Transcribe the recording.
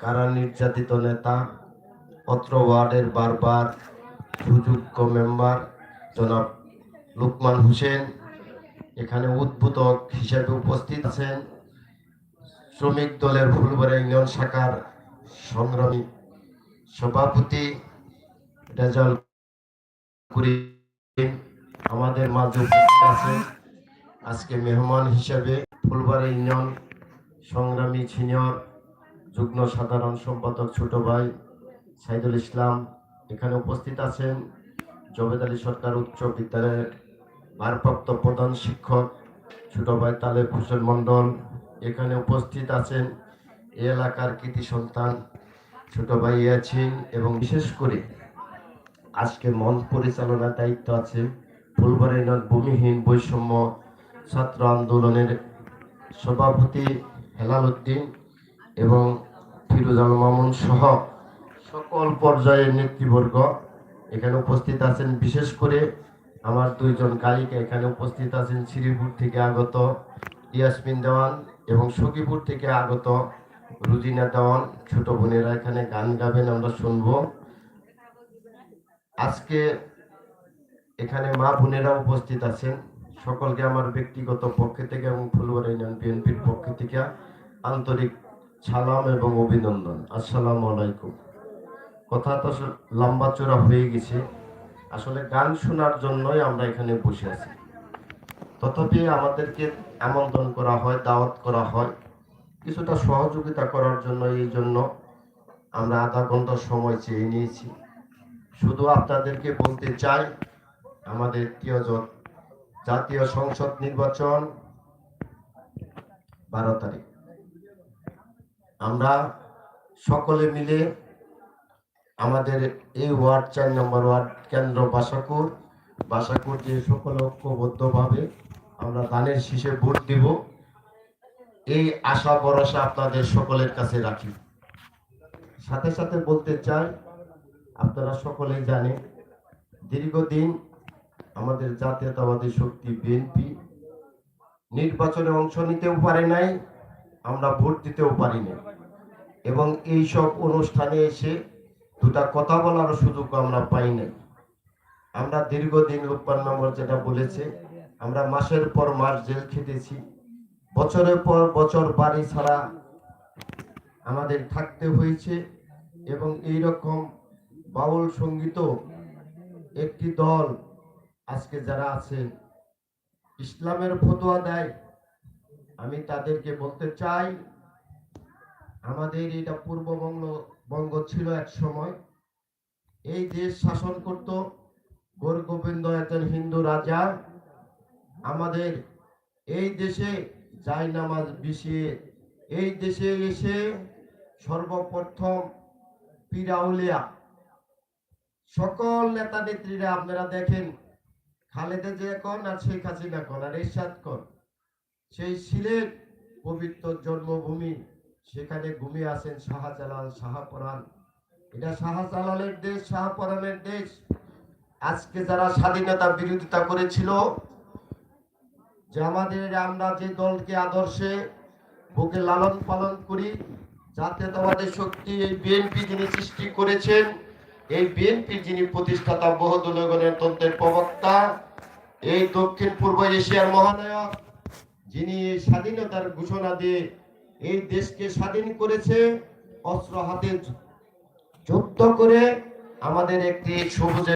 কারা নির্যাতিত নেতা, অত্র ওয়ার্ডের বারবার সুযোগ্য মেম্বার জনাব লুকমান হোসেন, এখানে উদ্বোধক হিসেবে উপস্থিত আছেন শ্রমিক দলের ফুলবাড়ি ইউনিয়ন শাখার সংগ্রামী সভাপতি রেজাল আমাদের মাঝে আছে আজকে মেহমান হিসেবে ফুলবাড়ি ইউনিয়ন সংগ্রামী সিনিয়র যুগ্ম সাধারণ সম্পাদক ছোট ভাই সাইদুল ইসলাম এখানে উপস্থিত আছেন। জবেদ আলী সরকার উচ্চ বিদ্যালয়ের ভারপ্রাপ্ত প্রধান শিক্ষক ছোট ভাই তালেব হোসেন মন্ডল এখানে উপস্থিত আছেন। এই এলাকার কৃতি সন্তান ছোট ভাই ইয়াছিন এবং বিশেষ করে আজকে মন পরিচালনার দায়িত্ব আছে ফুলবাড়ি ভূমিহীন বৈষম্য ছাত্র আন্দোলনের সভাপতি হেলাল উদ্দিন এবং ফিরোজাল মামুন সহ সকল পর্যায়ের নেতৃবর্গ এখানে উপস্থিত আছেন। বিশেষ করে আমার দুইজন গায়িকা এখানে উপস্থিত আছেন। শ্রীপুর থেকে আগত ইয়াসমিন দেওয়ান এবং সখীপুর থেকে আগত রুজিনা দেওয়ান। ছোট বোনেরা এখানে গান গাবেন, আমরা শুনব। আজকে এখানে মা বোনেরা উপস্থিত আছেন। সকলকে আমার ব্যক্তিগত পক্ষ থেকে এবং ফুলবাড়ি ইউনিয়ন বিএনপির পক্ষ থেকে আন্তরিক সালাম এবং অভিনন্দন। আসসালামু আলাইকুম। কথা তো লম্বা চূড়া হয়ে গেছে। আসলে গান শোনার জন্যই আমরা এখানে বসে আছি। তথাপি আমাদেরকে আমন্ত্রণ করা হয়, দাওয়াত করা হয়। কিছুটা সহযোগিতা করার জন্য এই জন্য আমরা আধা ঘণ্টা সময় চেয়ে নিয়েছি। শুধু আপনাদেরকে বলতে চাই, আমাদের প্রিয়জন, জাতীয় সংসদ নির্বাচন বারো তারিখ। আমরা সকলে মিলে আমাদের এই ওয়ার্ড চার নম্বর ওয়ার্ড কেন্দ্র বাসাকুর। বাসাকুর যে সকল ঐক্যবদ্ধভাবে আমরা ধানের শীষে ভোট দিব, এই আশা ভরসা আপনাদের সকলের কাছে রাখি। সাথে সাথে বলতে চাই, আপনারা সকলেই জানেন, দীর্ঘদিন আমাদের জাতীয়তাবাদী শক্তি বিএনপি নির্বাচনে অংশ নিতেও পারে নাই আমরা ভোট দিতেও পারি নাই এবং এই সব অনুষ্ঠানে এসে দুটা কথা বলার সুযোগ আমরা পাই নাই আমরা দীর্ঘদিন লোকমান নম্বর যেটা বলেছে, আমরা মাসের পর মাস জেল খেটেছি। বছরের পর বছর বাড়ি ছাড়া আমাদের থাকতে হয়েছে এবং এই রকম বাউল সংগীত একটি দল আজকে যারা আছে ইসলামের ফতোয়া দেয় আমি তাদেরকে বলতে চাই, আমাদের এটা পূর্ববঙ্গ, বঙ্গ ছিল এক সময়। এই দেশ শাসন করত গোর গোবিন্দ একজন হিন্দু রাজা। আমাদের এই দেশে যাই নামাজ বিছিয়ে এই দেশে এসে সর্বপ্রথম পিরাউলিয়া। সকল নেতা নেত্রীরা আপনারা দেখেন, খালেদা জিয়া কন আর শেখ হাসিনা কন আর এরশাদ কন। সেই সিলেট পবিত্র জন্মভূমি, সেখানে ঘুমিয়ে আছেন শাহজালাল শাহপরান এটা শাহজালালের দেশ শাহপরানের দেশ। আজকে যারা স্বাধীনতা বিরোধিতা করেছিল, যে আমাদের আমরা যে দলকে আদর্শে বুকে লালন পালন করি, জাতীয়তাবাদী শক্তি এই বিএনপি যিনি সৃষ্টি করেছেন, এই বিএনপি যিনি প্রতিষ্ঠাতা বহুদলীয় গণতন্ত্রের প্রবক্তা, এই দক্ষিণ পূর্ব এশিয়ার মহানায়ক যিনি স্বাধীনতার ঘোষণা দিয়ে এই দেশকে স্বাধীন করেছে, অস্ত্র হাতে যুদ্ধ করে আমাদের একটি সবুজ